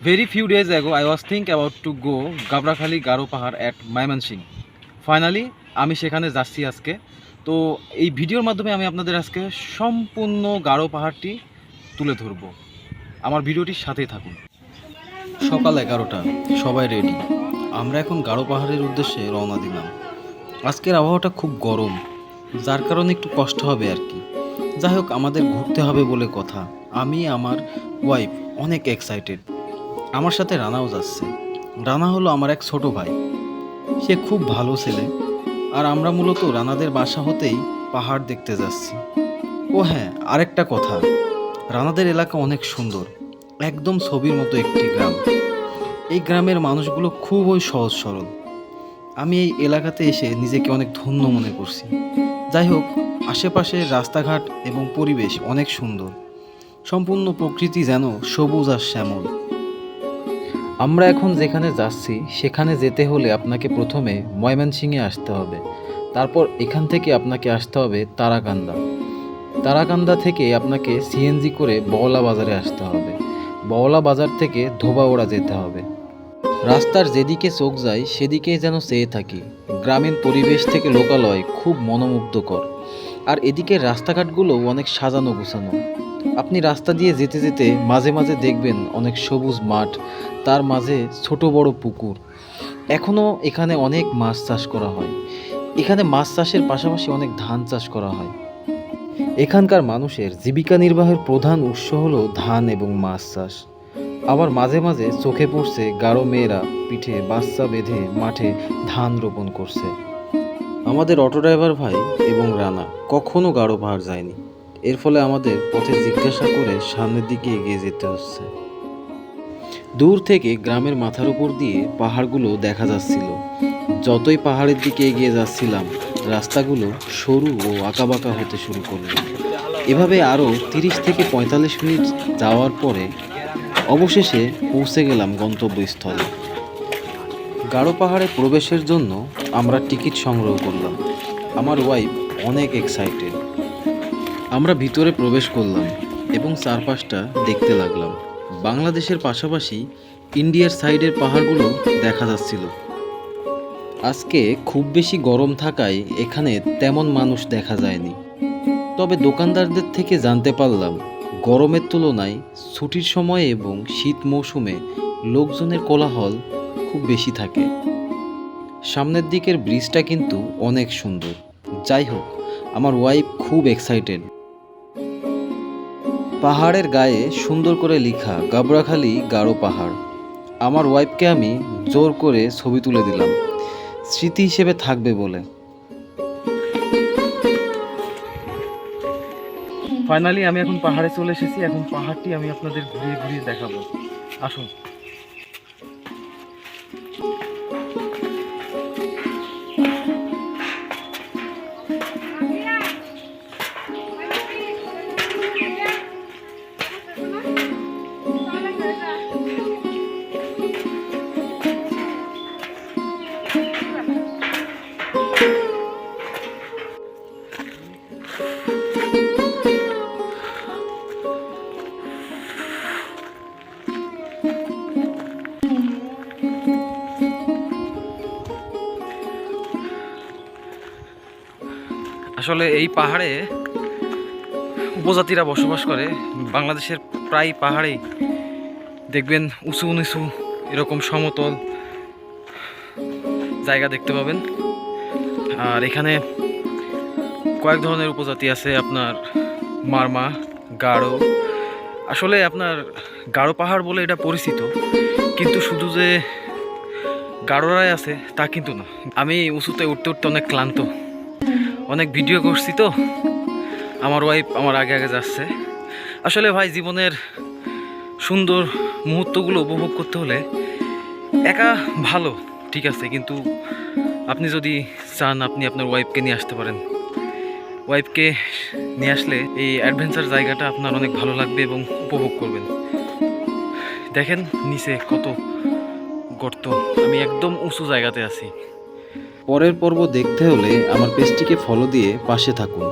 Very few days ago, I was think about to go গাবরাখালি Garo পাহাড় at মাইমানসিং finally আমি সেখানে যাচ্ছি আজকে। তো এই ভিডিওর মাধ্যমে আমি আপনাদের আজকে সম্পূর্ণ গারো পাহাড়টি তুলে ধরব। আমার ভিডিওটির সাথেই থাকুন। সকাল এগারোটা সবাই রেডি আমরা এখন গারো পাহাড়ের উদ্দেশ্যে রওনা দিলাম। আজকের আবহাওয়াটা খুব গরম যার কারণে একটু কষ্ট হবে আর কি। যাই হোক আমাদের ঘুরতে হবে বলে কথা। আমি আমার ওয়াইফ অনেক এক্সাইটেড আমার সাথে রানাও যাচ্ছে রানা হলো আমার এক ছোট ভাই। সে খুব ভালো ছেলে। আর আমরা মূলত রানাদের বাসা হতেই পাহাড় দেখতে যাচ্ছি। ও হ্যাঁ আরেকটা কথা। রানাদের এলাকা অনেক সুন্দর। একদম ছবির মতো একটি গ্রাম। এই গ্রামের মানুষগুলো খুবই সহজ সরল। আমি এই এলাকাতে এসে নিজেকে অনেক ধন্য মনে করছি। যাই হোক আশেপাশের রাস্তাঘাট এবং পরিবেশ অনেক সুন্দর। সম্পূর্ণ প্রকৃতি যেন সবুজ আর শ্যামল। আমরা এখন যেখানে যাচ্ছি, সেখানে যেতে হলে আপনাকে প্রথমে ময়মনসিংহে আসতে হবে। তারপর এখান থেকে আপনাকে আসতে হবে তারাকান্দা। তারাকান্দা থেকে আপনাকে সিএনজি করে বওলা বাজারে আসতে হবে। বওলা বাজার থেকে ধোবাওড়া যেতে হবে। রাস্তার যেদিকে চোখ যায়, সেদিকেই যেন চেয়ে থাকি। গ্রামীণ পরিবেশ থেকে লোকালয় খুব মনোমুগ্ধকর। আর এদিকে রাস্তাঘাটগুলোও অনেক সাজানো গোছানো আপনি রাস্তা দিয়ে যেতে যেতে মাঝে মাঝে দেখবেন অনেক সবুজ মাঠ, তার মাঝে ছোট বড় পুকুর। এখনও এখানে অনেক মাছ চাষ করা হয়। এখানে মাছ চাষের পাশাপাশি অনেক ধান চাষ করা হয়। এখানকার মানুষের জীবিকা নির্বাহের প্রধান উৎস হলো ধান এবং মাছ চাষ। আবার মাঝে মাঝে চোখে পড়ছে গাঢ় মেয়েরা পিঠে বাচ্চা বেঁধে মাঠে ধান রোপণ করছে। আমাদের অটো ড্রাইভার ভাই এবং রানা কখনো গাঢ় পাহাড় যায়নি। এর ফলে আমাদের পথে জিজ্ঞাসা করে সামনের দিকে এগিয়ে যেতে হচ্ছে। দূর থেকে গ্রামের মাথার উপর দিয়ে পাহাড়গুলো দেখা যাচ্ছিল। যতই পাহাড়ের দিকে এগিয়ে যাচ্ছিলাম, রাস্তাগুলো সরু ও আঁকাবাঁকা হতে শুরু করল। এভাবে আরও তিরিশ থেকে পঁয়তাল্লিশ মিনিট যাওয়ার পরে অবশেষে পৌঁছে গেলাম গন্তব্যস্থলে। গাঢ় পাহাড়ে প্রবেশের জন্য আমরা টিকিট সংগ্রহ করলাম। আমার ওয়াইফ অনেক এক্সাইটেড আমরা ভিতরে প্রবেশ করলাম এবং চারপাশটা দেখতে লাগলাম। বাংলাদেশের পাশাপাশি ইন্ডিয়ার সাইডের পাহাড়গুলো দেখা যাচ্ছিল। আজকে খুব বেশি গরম থাকায় এখানে তেমন মানুষ দেখা যায়নি। তবে দোকানদারদের থেকে জানতে পারলাম, গরমের তুলনায় ছুটির সময়ে এবং শীত মৌসুমে লোকজনের কোলাহল খুব বেশি থাকে। সামনের দিকের ব্রিজটা কিন্তু অনেক সুন্দর। যাই হোক, আমার ওয়াইফ খুব এক্সাইটেড পাহাড়ের গায়ে সুন্দর করে লিখা গাবরাখালি গাঢ় পাহাড়। আমার ওয়াইফকে আমি জোর করে ছবি তুলে দিলাম। স্মৃতি হিসেবে থাকবে বলে। ফাইনালি আমি এখন পাহাড়ে চলে এসেছি। এখন পাহাড়টি আমি আপনাদের ঘুরিয়ে ঘুরিয়ে দেখাবো। আসুন। আসলে এই পাহাড়ে উপজাতিরা বসবাস করে। বাংলাদেশের প্রায় পাহাড়েই দেখবেন উঁচু নিচু এরকম সমতল জায়গা দেখতে পাবেন। আর এখানে কয়েক ধরনের উপজাতি আছে, আপনার মারমা গাঢ় আসলে আপনার গাঢ় পাহাড় বলে এটা পরিচিত, কিন্তু শুধু যে গাঢ়রাই আছে তা কিন্তু না। আমি উঁচুতে উঠতে উঠতে অনেক ক্লান্ত। অনেক ভিডিও করছি তো। আমার ওয়াইফ আমার আগে আগে যাচ্ছে। আসলে ভাই, জীবনের সুন্দর মুহূর্তগুলো উপভোগ করতে হলে একা ভালো, ঠিক আছে, কিন্তু আপনি যদি চান আপনি আপনার ওয়াইফকে নিয়ে আসতে পারেন। ওয়াইফকে নিয়ে আসলে এই অ্যাডভেঞ্চার জায়গাটা আপনার অনেক ভালো লাগবে এবং উপভোগ করবেন। দেখেন, নিচে কত গর্ত। আমি একদম উঁচু জায়গাতে আছি। পরের পর্ব দেখতে হলে আমার পেজটিকে ফলো দিয়ে পাশে থাকুন।